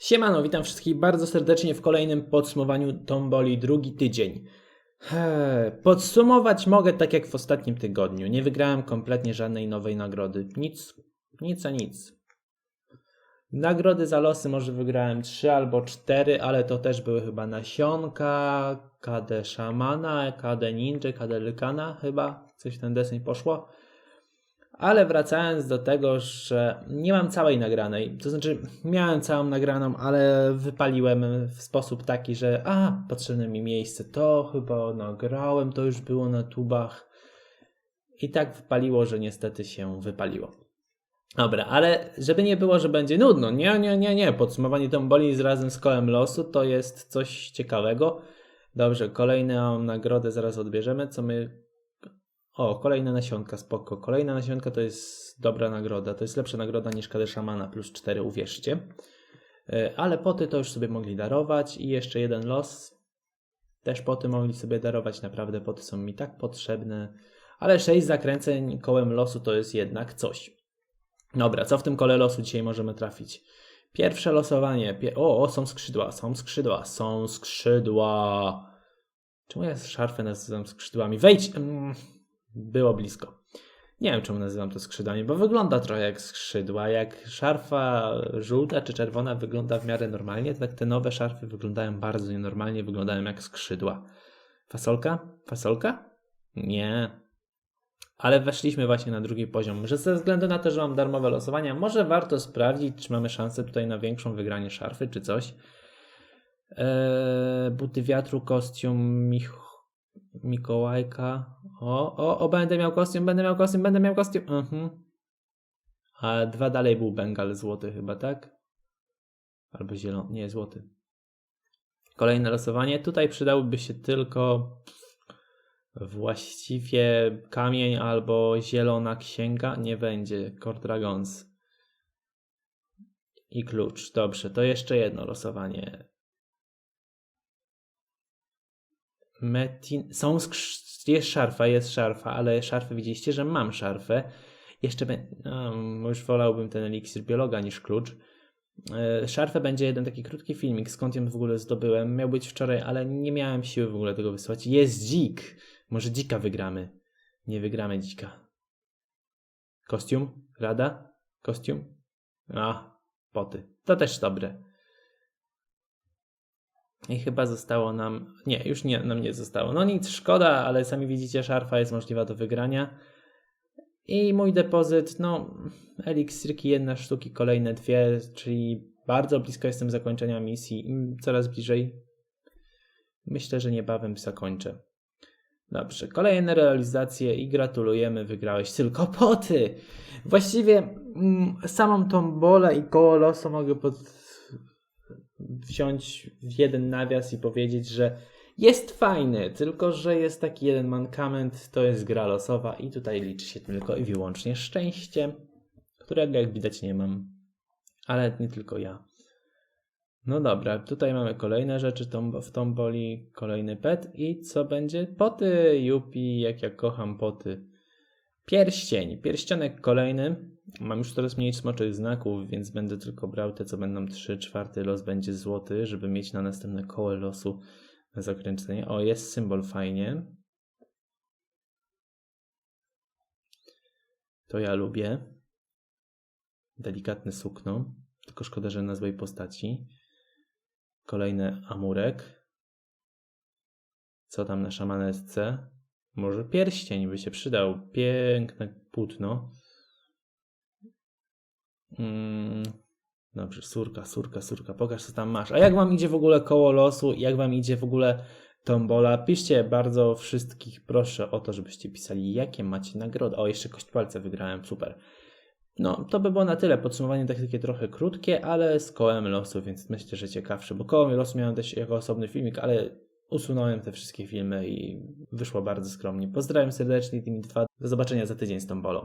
Siemano, witam wszystkich bardzo serdecznie w kolejnym podsumowaniu Tomboli drugi tydzień. Eee, Podsumować mogę tak jak w ostatnim tygodniu. Nie wygrałem kompletnie żadnej nowej nagrody. Nic, nic a nic. Nagrody za losy może wygrałem 3 albo 4, ale to też były chyba nasionka, KD Szamana, KD Ninja, KD Lykana chyba. Coś w ten deseń poszło. Ale wracając do tego, że nie mam całej nagranej, to znaczy miałem całą nagraną, ale wypaliłem w sposób taki, że a, potrzebne mi miejsce, to chyba nagrałem, to już było na tubach. I tak wypaliło, że niestety się wypaliło. Dobra, ale żeby nie było, że będzie nudno, nie, nie, nie, nie, podsumowanie Tomboli z razem z kołem losu to jest coś ciekawego. Dobrze, kolejną nagrodę zaraz odbierzemy, co my o, kolejna nasionka, spoko. Kolejna nasionka to jest dobra nagroda. To jest lepsza nagroda niż KD Szamana plus 4, uwierzcie. E, Ale poty to już sobie mogli darować i jeszcze jeden los. Też poty mogli sobie darować. Naprawdę poty są mi tak potrzebne. Ale 6 zakręceń kołem losu to jest jednak coś. Dobra, co w tym kole losu dzisiaj możemy trafić? Pierwsze losowanie. O, o, są skrzydła, są skrzydła, są skrzydła. Czemu ja szarfę nazywam skrzydłami? Wejdź! Mm, było blisko. Nie wiem, czemu nazywam to skrzydłami, bo wygląda trochę jak skrzydła. Jak szarfa żółta czy czerwona wygląda w miarę normalnie, tak te nowe szarfy wyglądają bardzo nienormalnie, wyglądają jak skrzydła. Fasolka? Fasolka? Nie. Ale weszliśmy właśnie na drugi poziom. Że ze względu na to, że mam darmowe losowania, może warto sprawdzić, czy mamy szansę tutaj na większą wygranie szarfy, czy coś. Eee, buty wiatru, kostium Mich Mikołajka. O, o, o, będę miał kostium, będę miał kostium, będę miał kostium. Mhm. A dwa dalej był Bengal złoty chyba, tak? Albo zielony, nie, złoty. Kolejne losowanie. Tutaj przydałby się tylko właściwie kamień albo zielona księga. Nie będzie. Core Dragons. I klucz. Dobrze, to jeszcze jedno losowanie. Metin. Są. Jest szarfa, jest szarfa, ale szarfę widzieliście, że mam szarfę. Jeszcze be... no, już wolałbym ten eliksir biologa niż klucz. E, Szarfę będzie jeden taki krótki filmik, skąd ją w ogóle zdobyłem. Miał być wczoraj, ale nie miałem siły w ogóle tego wysłać. Jest dzik! Może dzika wygramy. Nie wygramy dzika. Kostium? Rada? Kostium? A, poty. To też dobre. I chyba zostało nam. Nie, już nie, nam nie zostało. No nic, szkoda, ale sami widzicie, szarfa jest możliwa do wygrania. I mój depozyt, no, eliksirki, jedna sztuki, kolejne dwie, czyli bardzo blisko jestem zakończenia misji. Coraz bliżej. Myślę, że niebawem zakończę. Dobrze, kolejne realizacje i gratulujemy, wygrałeś tylko poty. Właściwie mm, samą tą bolę i koło losu mogę pod... wziąć w jeden nawias i powiedzieć, że jest fajny, tylko że jest taki jeden mankament, to jest gra losowa i tutaj liczy się tylko i wyłącznie szczęście, którego jak widać nie mam. Ale nie tylko ja. No dobra, tutaj mamy kolejne rzeczy w tomboli, kolejny pet i co będzie? Poty, jupi, jak ja kocham poty. Pierścień, pierścionek kolejny. Mam już coraz mniej smoczych znaków, więc będę tylko brał te, co będą 3, czwarty los będzie złoty, żeby mieć na następne koło losu zakręcenie. O, jest symbol fajnie. To ja lubię. Delikatne sukno. Tylko szkoda, że na złej postaci. Kolejny amurek. Co tam na szamanesce? Może pierścień by się przydał. Piękne płótno. Mm, dobrze, surka, surka, surka. Pokaż, co tam masz. A jak wam idzie w ogóle koło losu? Jak wam idzie w ogóle tombola? Piszcie bardzo wszystkich proszę o to, żebyście pisali, jakie macie nagrody. O, jeszcze kość palce wygrałem, super. No, to by było na tyle. Podsumowanie tak takie trochę krótkie, ale z kołem losu, więc myślę, że ciekawsze, bo kołem losu miałem też jako osobny filmik, ale usunąłem te wszystkie filmy i wyszło bardzo skromnie. Pozdrawiam serdecznie, tymi dwa. Do zobaczenia za tydzień z Tombolą.